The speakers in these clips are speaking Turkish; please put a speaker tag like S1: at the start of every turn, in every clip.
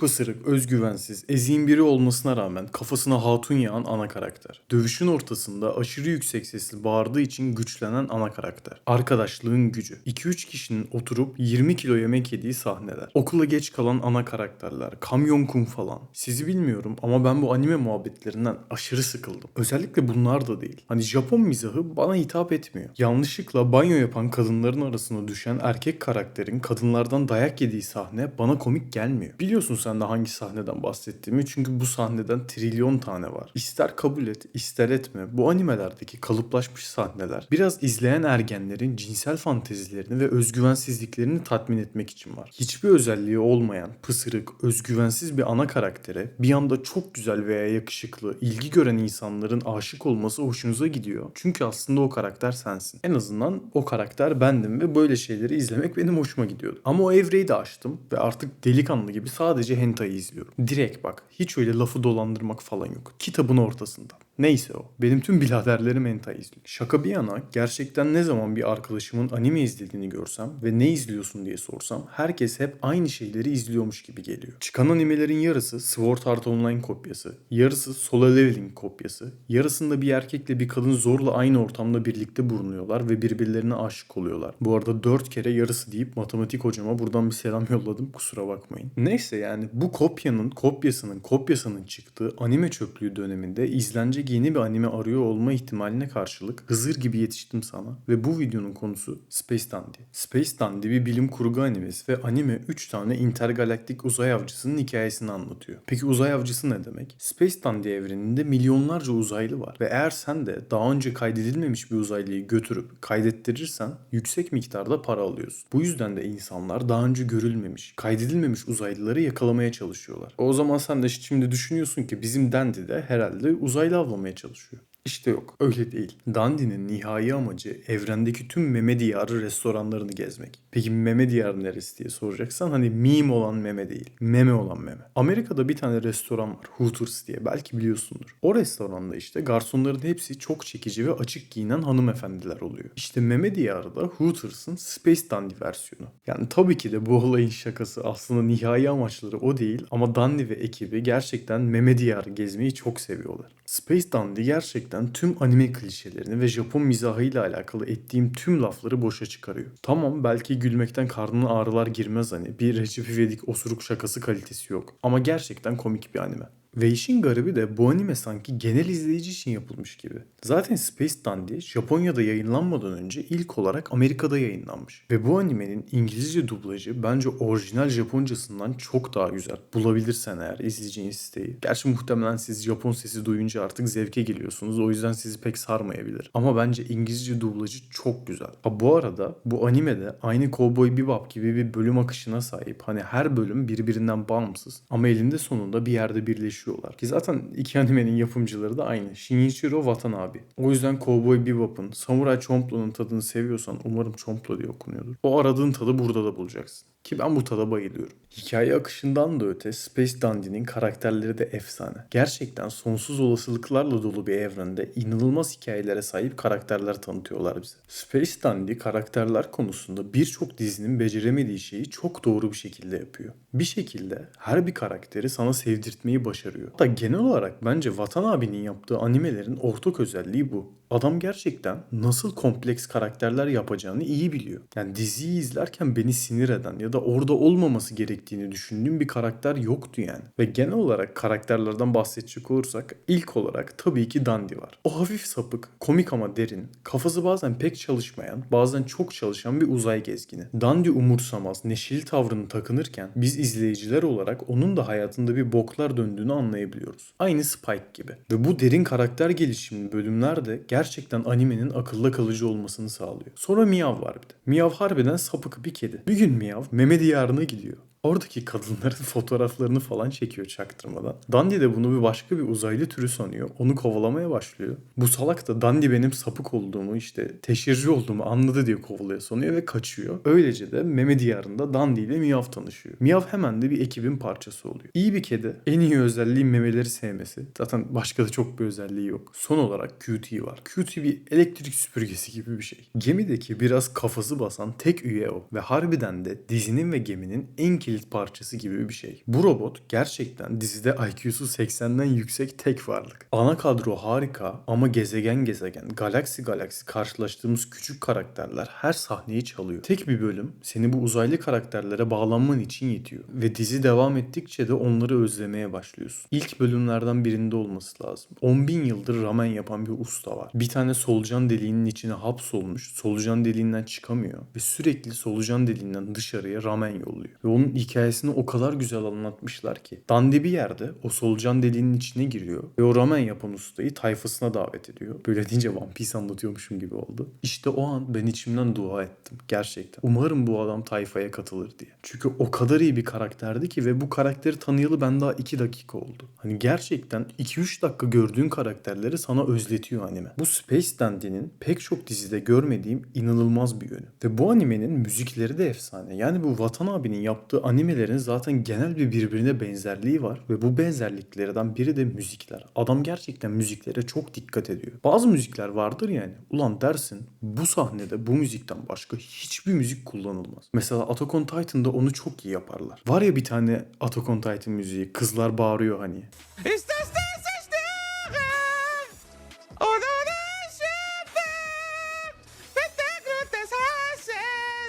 S1: Pısırık, özgüvensiz, eziyim biri olmasına rağmen kafasına hatun yağan ana karakter. Dövüşün ortasında aşırı yüksek sesli bağırdığı için güçlenen ana karakter. Arkadaşlığın gücü. 2-3 kişinin oturup 20 kilo yemek yediği sahneler. Okula geç kalan ana karakterler. Kamyon kum falan. Sizi bilmiyorum ama ben bu anime muhabbetlerinden aşırı sıkıldım. Özellikle bunlar da değil. Hani Japon mizahı bana hitap etmiyor. Yanlışlıkla banyo yapan kadınların arasına düşen erkek karakterin kadınlardan dayak yediği sahne bana komik gelmiyor. Biliyorsun sen de hangi sahneden bahsettiğimi çünkü bu sahneden trilyon tane var. İster kabul et, ister etme. Bu animelerdeki kalıplaşmış sahneler biraz izleyen ergenlerin cinsel fantezilerini ve özgüvensizliklerini tatmin etmek için var. Hiçbir özelliği olmayan, pısırık, özgüvensiz bir ana karaktere bir anda çok güzel veya yakışıklı, ilgi gören insanların aşık olması hoşunuza gidiyor. Çünkü aslında o karakter sensin. En azından o karakter bendim ve böyle şeyleri izlemek benim hoşuma gidiyordu. Ama o evreyi de açtım ve artık delikanlı gibi sadece hentai izliyorum. Direkt bak. Hiç öyle lafı dolandırmak falan yok. Kitabın ortasında. Neyse o. Benim tüm biraderlerim hentai izliyor. Şaka bir yana gerçekten ne zaman bir arkadaşımın anime izlediğini görsem ve ne izliyorsun diye sorsam herkes hep aynı şeyleri izliyormuş gibi geliyor. Çıkan animelerin yarısı Sword Art Online kopyası, yarısı Solo Leveling kopyası, yarısında bir erkekle bir kadın zorla aynı ortamda birlikte bulunuyorlar ve birbirlerine aşık oluyorlar. Bu arada 4 kere yarısı deyip matematik hocama buradan bir selam yolladım kusura bakmayın. Neyse yani bu kopyanın kopyasının kopyasının çıktığı anime çöplüğü döneminde izlenecek yeni bir anime arıyor olma ihtimaline karşılık Hızır gibi yetiştim sana ve bu videonun konusu Space Dandy. Space Dandy bir bilim kurgu animesi ve anime 3 tane intergalaktik uzay avcısının hikayesini anlatıyor. Peki uzay avcısı ne demek? Space Dandy evreninde milyonlarca uzaylı var ve eğer sen de daha önce kaydedilmemiş bir uzaylıyı götürüp kaydettirirsen yüksek miktarda para alıyorsun. Bu yüzden de insanlar daha önce görülmemiş, kaydedilmemiş uzaylıları yakalamaya çalışıyorlar. O zaman sen de şimdi düşünüyorsun ki bizim Dandy de herhalde uzaylı avlamaya çalışıyor. İşte yok öyle değil. Dandy'nin nihai amacı evrendeki tüm meme diyarı restoranlarını gezmek. Peki meme diyarı neresi diye soracaksan hani meme olan meme değil. Meme olan meme. Amerika'da bir tane restoran var Hooters diye belki biliyorsundur. O restoranda işte garsonların hepsi çok çekici ve açık giyinen hanımefendiler oluyor. İşte meme diyarı da Hooters'ın Space Dandy versiyonu. Yani tabii ki de bu olayın şakası aslında nihai amaçları o değil ama Dandy ve ekibi gerçekten meme diyarı gezmeyi çok seviyorlar. Space Dandy gerçekten tüm anime klişelerini ve Japon mizahıyla alakalı ettiğim tüm lafları boşa çıkarıyor. Tamam belki gülmekten karnına ağrılar girmez hani bir Recep İvedik osuruk şakası kalitesi yok ama gerçekten komik bir anime. Ve işin garibi de bu anime sanki genel izleyici için yapılmış gibi. Zaten Space Dandy Japonya'da yayınlanmadan önce ilk olarak Amerika'da yayınlanmış. Ve bu animenin İngilizce dublajı bence orijinal Japoncasından çok daha güzel. Bulabilirsen eğer izleyeceğin siteyi. Gerçi muhtemelen siz Japon sesi duyunca artık zevke geliyorsunuz. O yüzden sizi pek sarmayabilir. Ama bence İngilizce dublajı çok güzel. Ha bu arada bu animede aynı Cowboy Bebop gibi bir bölüm akışına sahip. Hani her bölüm birbirinden bağımsız. Ama elinde sonunda bir yerde birleşiyorlar. Ki zaten iki animenin yapımcıları da aynı. Shinichiro Watanabe. O yüzden Cowboy Bebop'un, Samurai Champloo'nun tadını seviyorsan umarım Champloo diye okunuyordur. O aradığın tadı burada da bulacaksın. Ki ben bu tada bayılıyorum. Hikaye akışından da öte Space Dandy'nin karakterleri de efsane. Gerçekten sonsuz olasılıklarla dolu bir evrende inanılmaz hikayelere sahip karakterler tanıtıyorlar bize. Space Dandy karakterler konusunda birçok dizinin beceremediği şeyi çok doğru bir şekilde yapıyor. Bir şekilde her bir karakteri sana sevdirtmeyi başarıyor. Hatta genel olarak bence Watanabe'nin yaptığı animelerin ortak özelliği bu. Adam gerçekten nasıl kompleks karakterler yapacağını iyi biliyor. Yani diziyi izlerken beni sinir eden ya da orada olmaması gerektiğini düşündüğüm bir karakter yoktu yani. Ve genel olarak karakterlerden bahsedecek olursak ilk olarak tabii ki Dandy var. O hafif sapık, komik ama derin, kafası bazen pek çalışmayan, bazen çok çalışan bir uzay gezgini. Dandy umursamaz, neşeli tavrını takınırken biz izleyiciler olarak onun da hayatında bir boklar döndüğünü anlayabiliyoruz. Aynı Spike gibi. Ve bu derin karakter gelişimli bölümler de gerçekten animenin akılda kalıcı olmasını sağlıyor. Sonra Miyav var bir de. Miyav harbiden sapık bir kedi. Bir gün Miyav meme diyarına gidiyor. Oradaki kadınların fotoğraflarını falan çekiyor çaktırmadan. Dandy de bunu bir başka bir uzaylı türü sanıyor. Onu kovalamaya başlıyor. Bu salak da Dandy benim sapık olduğumu işte teşhirci olduğumu anladı diye kovalaya sanıyor ve kaçıyor. Öylece de meme diyarında Dandy ile Miyav tanışıyor. Miyav hemen de bir ekibin parçası oluyor. İyi bir kedi. En iyi özelliği memeleri sevmesi. Zaten başka da çok bir özelliği yok. Son olarak QT var. QT bir elektrik süpürgesi gibi bir şey. Gemideki biraz kafası basan tek üye o. Ve harbiden de dizinin ve geminin en kilit parçası gibi bir şey. Bu robot gerçekten dizide IQ'su 80'den yüksek tek varlık. Ana kadro harika ama gezegen gezegen, galaksi galaksi karşılaştığımız küçük karakterler her sahneyi çalıyor. Tek bir bölüm seni bu uzaylı karakterlere bağlanman için yetiyor. Ve dizi devam ettikçe de onları özlemeye başlıyorsun. İlk bölümlerden birinde olması lazım. 10 bin yıldır ramen yapan bir usta var. Bir tane solucan deliğinin içine hapsolmuş, solucan deliğinden çıkamıyor ve sürekli solucan deliğinden dışarıya ramen yolluyor. Ve onun hikayesini o kadar güzel anlatmışlar ki. Dandi bir yerde o solucan deliğinin içine giriyor ve o ramen yapan ustayı tayfasına davet ediyor. Böyle deyince One Piece anlatıyormuşum gibi oldu. İşte o an ben içimden dua ettim. Gerçekten. Umarım bu adam tayfaya katılır diye. Çünkü o kadar iyi bir karakterdi ki ve bu karakteri tanıyalı ben daha 2 dakika oldu. Hani gerçekten 2-3 dakika gördüğün karakterleri sana özletiyor anime. Bu Space Dandy'nin pek çok dizide görmediğim inanılmaz bir yönü. Ve bu animenin müzikleri de efsane. Yani bu Watanabe'nin yaptığı animelerin zaten genel bir birbirine benzerliği var. Ve bu benzerliklerden biri de müzikler. Adam gerçekten müziklere çok dikkat ediyor. Bazı müzikler vardır yani. Ulan dersin bu sahnede bu müzikten başka hiçbir müzik kullanılmaz. Mesela Attack on Titan'da onu çok iyi yaparlar. Var ya bir tane Attack on Titan müziği. Kızlar bağırıyor hani.
S2: Estás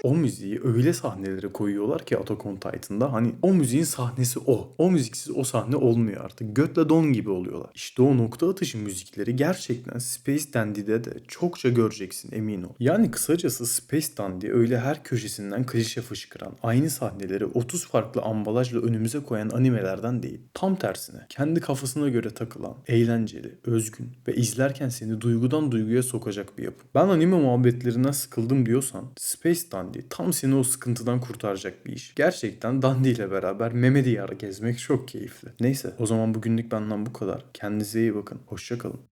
S1: O müziği öyle sahnelere koyuyorlar ki Attack on Titan'da hani o müziğin sahnesi o. O müziksiz o sahne olmuyor artık. Götle don gibi oluyorlar. İşte o nokta atışı müzikleri gerçekten Space Dandy'de de çokça göreceksin emin ol. Yani kısacası Space Dandy öyle her köşesinden klişe fışkıran, aynı sahneleri 30 farklı ambalajla önümüze koyan animelerden değil. Tam tersine kendi kafasına göre takılan, eğlenceli, özgün ve izlerken seni duygudan duyguya sokacak bir yapı. Ben anime muhabbetlerinden sıkıldım diyorsan Space Dandy tam seni o sıkıntıdan kurtaracak bir iş. Gerçekten Dandy ile beraber meme diyarı gezmek çok keyifli. Neyse o zaman bugünlük benden bu kadar. Kendinize iyi bakın. Hoşçakalın.